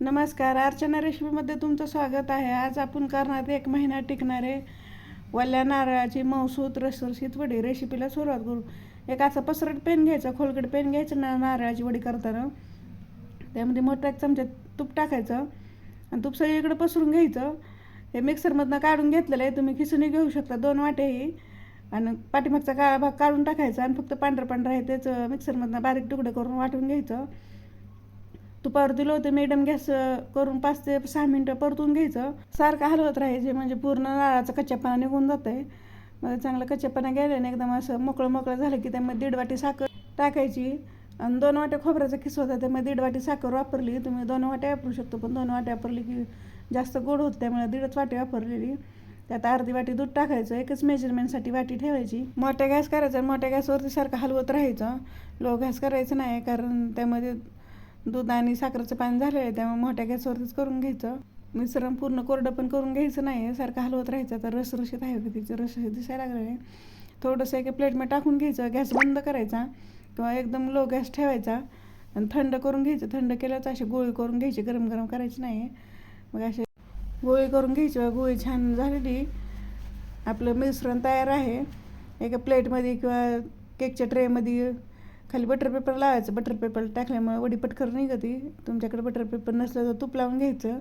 नमस्कार अर्चना रेसिपीमध्ये तुमचं स्वागत आहे. आज आपण करणार एक महिना टिकणारे वल्ल्या नारळाची मौसूत रसरशीत वडी रेसिपीला सुरुवात करू. एक असं पसरट पेन घ्यायचं खोलकट पेन घ्यायचं ना नारळाची वडी करताना. त्यामध्ये मोठा एक चमचा तूप टाकायचं आणि तूप सगळीकडे पसरून घ्यायचं. हे मिक्सरमधनं काढून घेतलेलं आहे. तुम्ही खिसून घेऊ शकता दोन वाटेही. आणि पाठीमागचा काळा भाग काढून टाकायचा आणि फक्त पांढरं पांढरं आहे त्याचं मिक्सरमधनं बारीक तुकडं करून वाटून घ्यायचं. तुपावर दिलं होतं मॅडम गॅस करून पाच ते सहा मिनटं परतून घ्यायचं. सारखं हलवत राहायचे म्हणजे पूर्ण नारळाचा कच्च्यापणा निघून जात आहे मग चांगलं कच्च्यापणा गेल्याने एकदम असं मोकळं मोकळं झालं की त्यामध्ये दीड वाटी साखर टाकायची. आणि दोन वाट्या खोबऱ्याचा किस होता त्यामध्ये दीड वाटी साखर वापरली. तुम्ही दोन वाट्या वापरू शकतो पण दोन वाट्या वापरली की जास्त गोड होत त्यामुळे दीडच वाटी वापरलेली. त्यात अर्धी वाटी दूध टाकायचं एकच मेजरमेंटसाठी वाटी ठेवायची. मोठ्या गॅस करायचा आणि मोठ्या गॅसवरती सारखं हलवत राहायचं. लो गॅस करायचं नाही कारण त्यामध्ये दूध आणि साखरेचं पाणी झालेलं आहे त्यामुळे मोठ्या गॅसवरतीच करून घ्यायचं. मिश्रण पूर्ण कोरडं पण करून घ्यायचं नाही आहे सारखं हलवत राहायचं. तर रसरशीत आहे का तिचं रसरशीत दिसायला लागलं आहे. थोडंसं एका प्लेटमध्ये टाकून घ्यायचं गॅस बंद करायचा किंवा एकदम लो गॅस ठेवायचा आणि थंड करून घ्यायचं. थंड केल्याचं अशी गोळी करून घ्यायची गरम गरम करायची नाही. मग असे गोळी करून घ्यायची गोळी छान झालेली. आपलं मिश्रण तयार आहे. एका प्लेटमध्ये किंवा केकच्या ट्रेमध्ये खाली बटर पेपर लावायचं. बटर पेपर टाकल्यामुळे वडी पटकर नाही निघती. तुमच्याकडे बटर पेपर नसलं तर तूप लावून घ्यायचं.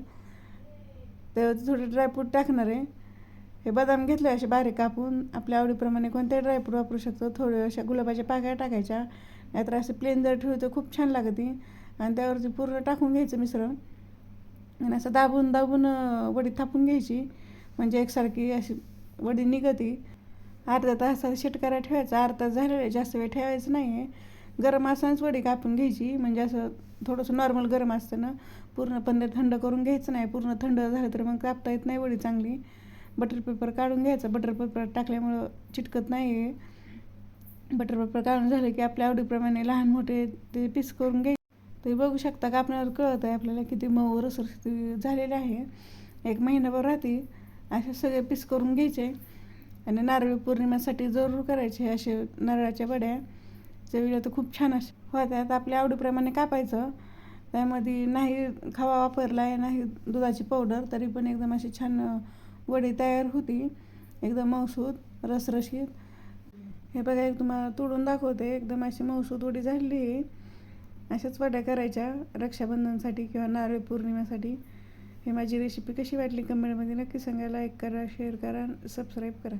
त्यावर थोडं ड्रायफ्रूट टाकणार आहे. हे बदाम घेतले असे बारीक कापून. आपल्या आवडीप्रमाणे कोणत्याही ड्रायफ्रूट वापरू शकतो. थोडे अशा गुलाबाच्या पाकळ्या टाकायच्या. नाहीतर असं प्लेन जर ठेवलं तर खूप छान लागते. आणि त्यावरती पूर्ण टाकून घ्यायचं मिश्रण. आणि असं दाबून दाबून वडी थापून घ्यायची. म्हणजे एकसारखी अशी वडी निघती. अर्धा तासात शिटकारा ठेवायचा. अर्धा तास झालेला आहे. जास्त वेळ ठेवायचं नाही आहे गरम असतानाच वडी कापून घ्यायची. म्हणजे असं थोडंसं नॉर्मल गरम असतं ना पूर्णपणे थंड करून घ्यायचं नाही. पूर्ण थंड झालं तर मग कापता येत नाही वडी चांगली. बटर पेपर काढून घ्यायचा. बटर पेपर टाकल्यामुळं चिटकत नाही आहे बटर पेपर काढून झालं की आपल्या आवडीप्रमाणे लहान मोठे ते पीस करून घ्यायचे. ते बघू शकता का आपल्याला कळत आहे आपल्याला किती मऊ रसरशी झालेलं आहे. एक महिनाभर राहते. असे सगळे पीस करून घ्यायचे. आणि नारळी पौर्णिमेसाठी जरूर करायचे असे नारळाच्या वड्या. चवीला तर खूप छान असे होत्यात. आपल्या आवडीप्रमाणे कापायचं. त्यामध्ये नाही खवा वापरला आहे नाही दुधाची पावडर तरी पण एकदम अशी छान वडी तयार होती. एकदम मौसूद रसरशीत. हे बघा एक तुम्हाला तोडून दाखवते. एकदम अशी मौसूद वडी झालेली आहे. अशाच वड्या करायच्या रक्षाबंधनसाठी किंवा नारळी पौर्णिमेसाठी. हे माझी रेसिपी कशी वाटली कमेंटमध्ये नक्की सांगा. लाईक करा शेअर करा सबस्क्राईब करा.